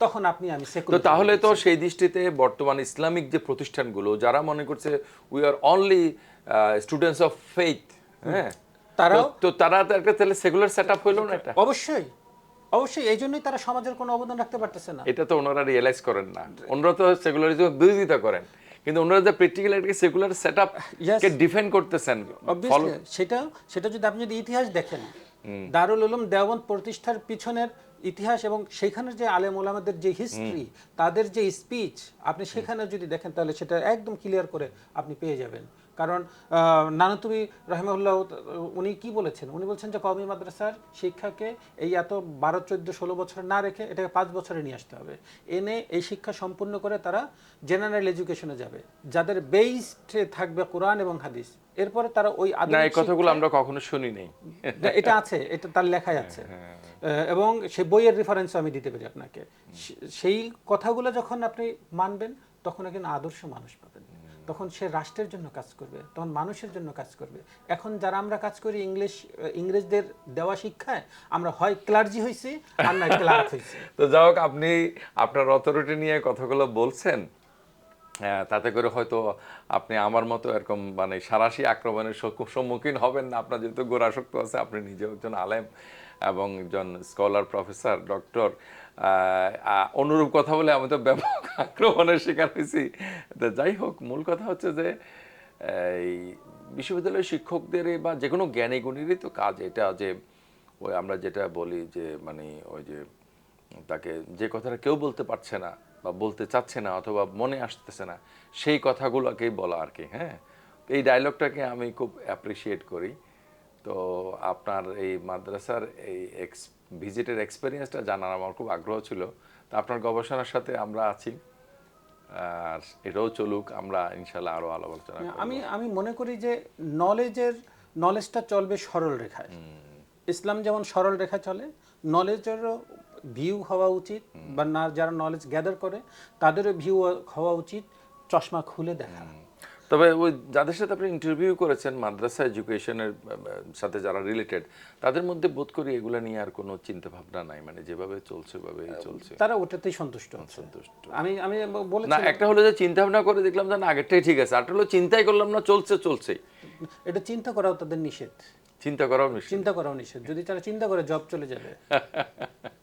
তখন আপনি আমি তো তাহলে তো সেই দৃষ্টিতে বর্তমান ইসলামিক যে প্রতিষ্ঠানগুলো যারা মনে করছে we are only students of faith হ্যাঁ? তারাও- তো- তারা তো একটা তাহলে সেকুলার সেট আপ হইল না এটা? অবশ্যই অবশ্যই এই জন্যই তারা সমাজের কোনো অবদান রাখতে পারতেছে না। এটা তো ওনারা রিয়েলাইজ করেন না। ওনারা তো সেকুলারিজম বিরোধিতা করেন। কিন্তু ওনারা যে প্র্যাকটিক্যাল একটা সেকুলার সেট আপ কে ডিফেন্ড করতেছেন সেটা সেটা যদি আপনি যদি ইতিহাস দেখেন দারুল উলুম দেওবন্দ প্রতিষ্ঠার পিছনের ইতিহাস এবং সেখানের যে আলেম ওলামাদের যে হিস্ট্রি তাদের যে স্পিচ আপনি সেখানে যদি দেখেন তাহলে সেটা একদম ক্লিয়ার করে আপনি পেয়ে যাবেন। কারণ নানুতুবি রহমাউল্লাহ উনি কি বলেছেন? উনি বলছেন যে কওমি মাদ্রাসার শিক্ষাকে এই এত বারো চোদ্দ ষোলো বছর না রেখে এটাকে পাঁচ বছরে নিয়ে আসতে হবে। এনে এই শিক্ষা সম্পূর্ণ করে তারা জেনারেল এডুকেশনে যাবে। যাদের বেসড থাকবে কোরআন এবং হাদিস। এরপরে তারা ওই এই কথাগুলো আমরা কখনো শুনি নাই। এটা আছে এটা তার লেখায় আছে। আহ, এবং সে বইয়ের রেফারেন্স আমি দিতে পারি আপনাকে। সেই কথাগুলো যখন আপনি মানবেন তখন একজন আদর্শ মানুষ পাবেন। তখন সে রাষ্ট্রের জন্য কাজ করবে তখন মানুষের জন্য কাজ করবে। এখন যারা আমরা কাজ করি ইংলিশ ইংরেজদের দেওয়া শিক্ষায় আমরা হয় ক্লার্জি হয়েছি আর নয় ক্লার্ক হয়েছি তো যাই হোক আপনি আপনার অথরিটি নিয়ে কথাগুলো বলছেন হ্যাঁ, তাতে করে হয়তো আপনি আমার মতো এরকম মানে সারাশি আক্রমণের সম্মুখীন হবেন না। আপনার যেহেতু গোড়াসক্ত আছে আপনি নিজেও একজন আলেম। এবং একজন স্কলার প্রফেসর, ডক্টর অনুরূপ কথা বলে আমি তো ব্যাপক আক্রমণের শিকার হয়েছি। তো যাই হোক, মূল কথা হচ্ছে যে, এই বিশ্ববিদ্যালয়ের শিক্ষকদের বা যে কোনো জ্ঞানী গুণীরই তো কাজ এটা যে, ওই আমরা যেটা বলি যে মানে ওই যে, তাকে যে কথাটা কেউ বলতে পারছে না বা বলতে চাচ্ছে না অথবা মনে আসতেছে না, সেই কথাগুলোকেই বলা আর কি হ্যাঁ? এই ডায়লগটাকে আমি খুব অ্যাপ্রিসিয়েট করি। তো আপনার এই মাদ্রাসার এই এক্স ভিজিটের এক্সপিরিয়েন্সটা জানার আমার খুব আগ্রহ ছিল। তো আপনার গবেষণার সাথে আমরা আছি। আর এটাও চলুক আমরা ইনশাল্লাহ আরও আলোচনা করব। আমি আমি মনে করি যে নলেজের নলেজটা চলবে সরল রেখায়। ইসলাম যেমন সরল রেখা চলে নলেজেরও ভিউ হওয়া উচিত বা না যারা নলেজ গ্যাদার করে তাদেরও ভিউ হওয়া উচিত চশমা খুলে দেখা। তবে ওই যাদের সাথে আপনি ইন্টারভিউ করেছেন মাদ্রাসা এডুকেশনের সাথে যারা রিলেটেড তাদের মধ্যে বোধ করি এগুলো নিয়ে আর কোনো চিন্তা ভাবনা নাই। মানে যেভাবে চলছে ওইভাবেই চলছে। তারা ওটাতেই সন্তুষ্ট সন্তুষ্ট। আমি আমি বলেছি না একটা হলো যে চিন্তা ভাবনা করে দেখলাম যে না আগেরটাই ঠিক আছে। আরটা হলো চিন্তাই করলাম না চলছে চলছে এটা চিন্তা করাও তাদের নিষেধ। চিন্তা করাও নিষেধ। চিন্তা করাও নিষেধ। যদি তারা চিন্তা করে জব চলে যাবে।